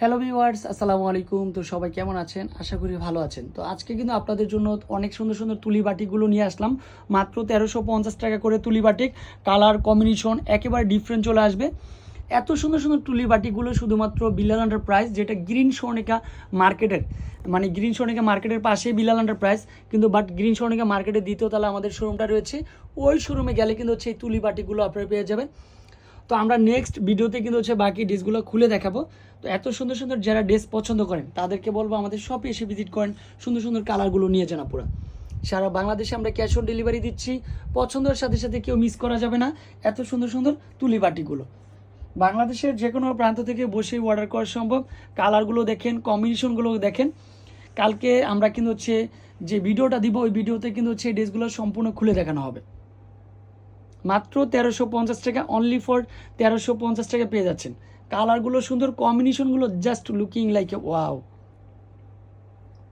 Hello viewers আসসালামু আলাইকুম। তো সবাই কেমন আছেন? আশা করি ভালো আছেন। তো আজকে কিন্তু আপনাদের জন্য অনেক সুন্দর সুন্দর তুলি বাটিকগুলো নিয়ে আসলাম। মাত্র তেরোশো পঞ্চাশ টাকা করে তুলি বাটিক। কালার কম্বিনেশন একেবারে ডিফারেন্ট চলে আসবে। এত সুন্দর সুন্দর তুলি বাটিকগুলো শুধুমাত্র বিলাল প্রাইস যেটা গ্রিন সোনিকা মার্কেটের মানে গ্রিন সোনিকা মার্কেটের পাশেই বিলাল প্রাইস কিন্তু বাট গ্রিন সোনিকা মার্কেটের দ্বিতীয় তলা আমাদের শোরুমটা রয়েছে। ওই শোরুমে গেলে কিন্তু হচ্ছে এই তুলি বাটিকগুলো আপনারা পেয়ে যাবেন। তো আমরা নেক্সট ভিডিওতে কিন্তু হচ্ছে বাকি ড্রেসগুলো খুলে দেখাবো। তো এত সুন্দর সুন্দর যারা ড্রেস পছন্দ করেন, তাদেরকে বলব আমাদের শপে এসে ভিজিট করেন, সুন্দর সুন্দর কালারগুলো নিয়ে যান পুরো সারা বাংলাদেশে আমরা ক্যাশ অন ডেলিভারি দিচ্ছি, পছন্দের সাথে সাথে কেউ মিস করা যাবে না, এত সুন্দর সুন্দর তুলি বাটিগুলো বাংলাদেশের যে কোনো প্রান্ত থেকে বসে অর্ডার করা সম্ভব। কালারগুলো দেখেন কম্বিনেশনগুলো দেখেন। কালকে আমরা কিন্তু হচ্ছে যে ভিডিওটা দিব, ওই ভিডিওতে কিন্তু হচ্ছে এই ড্রেসগুলো সম্পূর্ণ খুলে দেখানো হবে। মাত্র তেরোশো পঞ্চাশ টাকা অনলি ফর তেরোশো পঞ্চাশ টাকা পেয়ে যাচ্ছেন। কালারগুলো সুন্দর কম্বিনেশনগুলো just looking like a wow